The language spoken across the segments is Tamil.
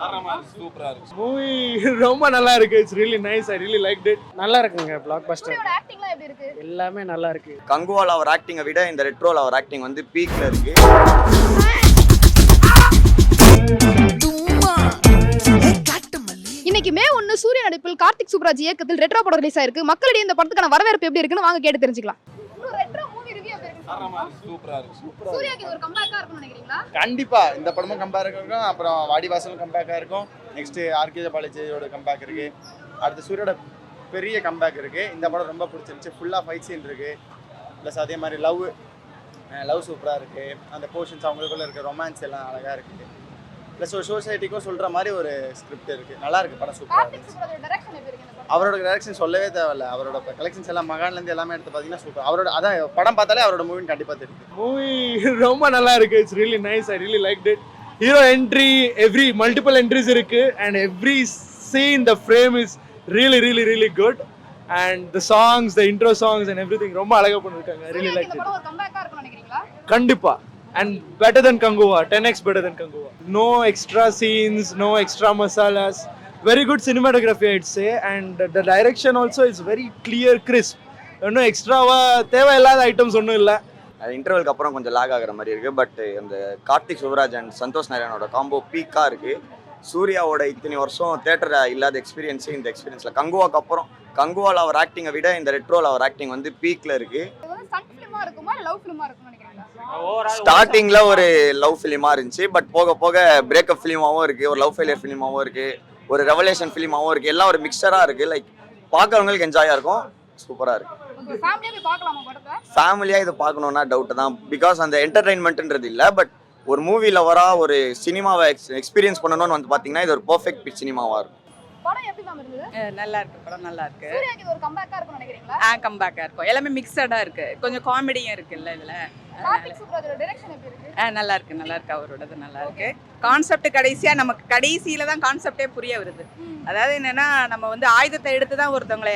சூப்பரா இருக்கு மூவி ரொம்ப நல்லா இருக்கு. It's really nice I really like it நல்லா இருக்குங்க பிளாக் பஸ்டர் ஆக்டிங்லாம் எப்படி இருக்கு? எல்லாமே நல்லா இருக்கு. கங்குவால் அவர் ஆக்டிங்கை விட இந்த ரெட்ரோல் அவர் ஆக்டிங் வந்து பீக்ல இருக்கு. இன்னைக்கு மே ஒன்னு சூரிய நடிப்பில் கார்த்திக் சுப்ராஜ் இயக்கத்தில் ரெட்ரோ படம் ரிலீஸ் ஆயிருக்கு. மக்களிடையே இந்த படத்துக்கான வரவேற்பு எப்படி இருக்குன்னு வாங்க கேட்டு தெரிஞ்சுக்கலாம் ரெட்ரோ மூவி ரிவ்யூ எப்படி இருக்கு சூப்பரா இருக்கு ஒரு கண்டிப்பா. இந்த படமும் கம்பேக் இருக்கும். அப்புறம் வாடிவாசலும் கம்பேக்காக இருக்கும். நெக்ஸ்ட் ஆர்கே பாலாஜியோட கம்பேக் இருக்கு. அடுத்து சூரியோட பெரிய கம்பேக் இருக்கு. இந்த படம் ரொம்ப பிடிச்சிருந்துச்சு. ஃபுல்லாக ஃபைட் சீன் இருக்கு. ப்ளஸ் அதே மாதிரி லவ் லவ் சூப்பராக இருக்கு. அந்த போர்ஷன்ஸ் அவங்களுக்குள்ள இருக்க ரொமான்ஸ் எல்லாம் அழகா இருக்கு. ப்ளஸ் ஒரு சொசைட்டிக்கும் சொல்ற மாதிரி ஒரு ஸ்கிரிப்ட் இருக்கு. நல்லா இருக்கு படம் சூப்பராக அவரோட டைரக்ஷன் சொல்லவே தேவையில்ல. அவரோட கலெக்ஷன்ஸ் எல்லாம் மகான்லேருந்து எல்லாமே எடுத்து பார்த்தீங்கன்னா சூப்பர் அவரோட அதான் படம் பார்த்தாலே அவரோட மூவின்னு கண்டிப்பாக தெரியும். மூவி ரொம்ப நல்லா இருக்கு. It's really nice I really like it hero entry every multiple entries இருக்கு. And every scene the frame is really really really good and the songs the intro songs and everything ரொம்ப அழகா பண்ணிருக்காங்க. ரியலி லைக் இந்த படம் and better than Kanguva ten X better than Kanguva no extra scenes no extra masalas very good cinematography I'd and the direction also is very clear crisp ஒன்றும் எக்ஸ்ட்ராவா தேவையில்லாத ஐட்டம்ஸ் ஒன்றும் இல்லை. இன்டர்வலுக்கு அப்புறம் கொஞ்சம் லாக் ஆகிற மாதிரி இருக்குது பட் அந்த கார்த்திக் சுப்ராஜ் அண்ட் சந்தோஷ் நாராயணோட காம்போ பீக்காக இருக்குது சூர்யாவோட இத்தனை வருஷம் தேட்டர் இல்லாத எக்ஸ்பீரியன்ஸு இந்த எக்ஸ்பீரியன்ஸில் கங்குவாக்கு அப்புறம் கங்குவால் அவர் ஆக்டிங்கை விட இந்த ரெட்ரோல் அவர் ஆக்டிங் வந்து பீக்கில் இருக்குது ஸ்டார்டிங்ல ஒரு லவ் ஃபிலிமா இருந்துச்சு பட் போக போக பிரேக்கப் ஃபிலிமாவும் இருக்கு ஒரு லவ் ஃபெயிலியர் ஃபிலிமாவும் இருக்கு ஒரு ரெவலேஷன் ஃபிலிமாவும் இருக்கு எல்லாம் ஒரு மிக்சரா இருக்கு லைக் பார்க்கறவங்களுக்கு என்ஜாயா இருக்கும் சூப்பரா இருக்கு. ஃபேமிலியா இது பார்க்கணுன்னா டவுட் தான் பிகாஸ் அந்த என்டர்டைன்மெண்ட்ன்றது இல்லை பட் ஒரு மூவியில் வரா ஒரு சினிமாவை எக்ஸ் எக்ஸ்பீரியன்ஸ் பண்ணணும்னு வந்து பார்த்தீங்கன்னா இது ஒரு பர்ஃபெக்ட் சினிமாவாக இருக்கும். படம் எப்படி மேம் இருந்தது? நல்லா இருக்கு படம் நல்லா இருக்கு. சூர்யாக்கு ஒரு கம்பேக்கா இருக்கும்னு நினைக்கிறீங்களா? ஆ கம்பேக்கா இருக்கும். எல்லாமே மிக்சடா இருக்கு. கொஞ்சம் காமெடியும் இருக்குல்ல இதுல. நல்லா இருக்கு நல்லா இருக்கு. அவரோடது நல்லா இருக்கு. கான்செப்ட் கடைசியா நமக்கு கடைசியில தான் கான்செப்டே புரிய வருது. அதாவது என்னன்னா நம்ம வந்து ஆயுதத்தை எடுத்து தான் ஒருத்தவங்கள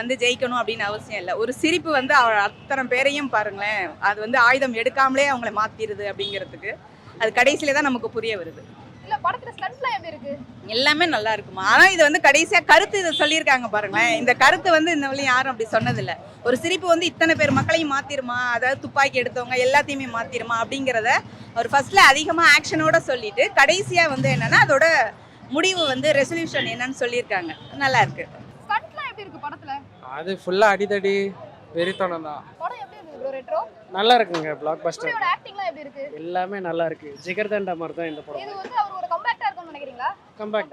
வந்து ஜெயிக்கணும் அப்படின்னு அவசியம் இல்லை. ஒரு சிரிப்பு வந்து அவர் அத்தனை பேரையும் பாருங்களேன். அது வந்து ஆயுதம் எடுக்காமலே அவங்கள மாத்திருது அப்படிங்கிறதுக்கு அது கடைசியில தான் நமக்கு புரிய வருது. இல்ல படத்துல ஸ்டண்ட்லாம் எப்படி இருக்கு? எல்லாமே நல்லா இருக்குமா? ஆனா இது வந்து கடைசியா கருத்து இதை சொல்லியிருக்காங்க பாருங்களேன். இந்த கருத்து வந்து இந்த வழி யாரும் அப்படி சொன்னதில்ல. ஒரு சிரிப்பு வந்து இத்தனை பேர் மக்களையும் மாத்திருமா? அதாவது துப்பாக்கி எடுத்தவங்க எல்லாத்தையுமே மாத்திருமா? அப்படிங்கிறத ஒரு ஃபர்ஸ்ட்ல அதிகமா ஆக்ஷனோட சொல்லிட்டு கடைசியா வந்து என்னன்னா அதோட முடிவு வந்து ரெசல்யூஷன் என்னன்னு சொல்லியிருக்காங்க. நல்லா இருக்கு. ஸ்டண்ட்லாம் எப்படி இருக்கு படத்துல? அது ஃபுல்லா அடிதடி. வெறித்தனம் தான் நல்லா இருக்குங்க பிளாக் பஸ்டர் ஆக்டிங்லாம் எப்படி இருக்கு? எல்லாமே நல்லா இருக்கு. ஜிகர்தண்டா மாதிரி தான் இந்த படம். இது வந்து அவர் ஒரு கம்பேக்டா இருக்கும்னு நினைக்கிறீங்களா? கம்பேக்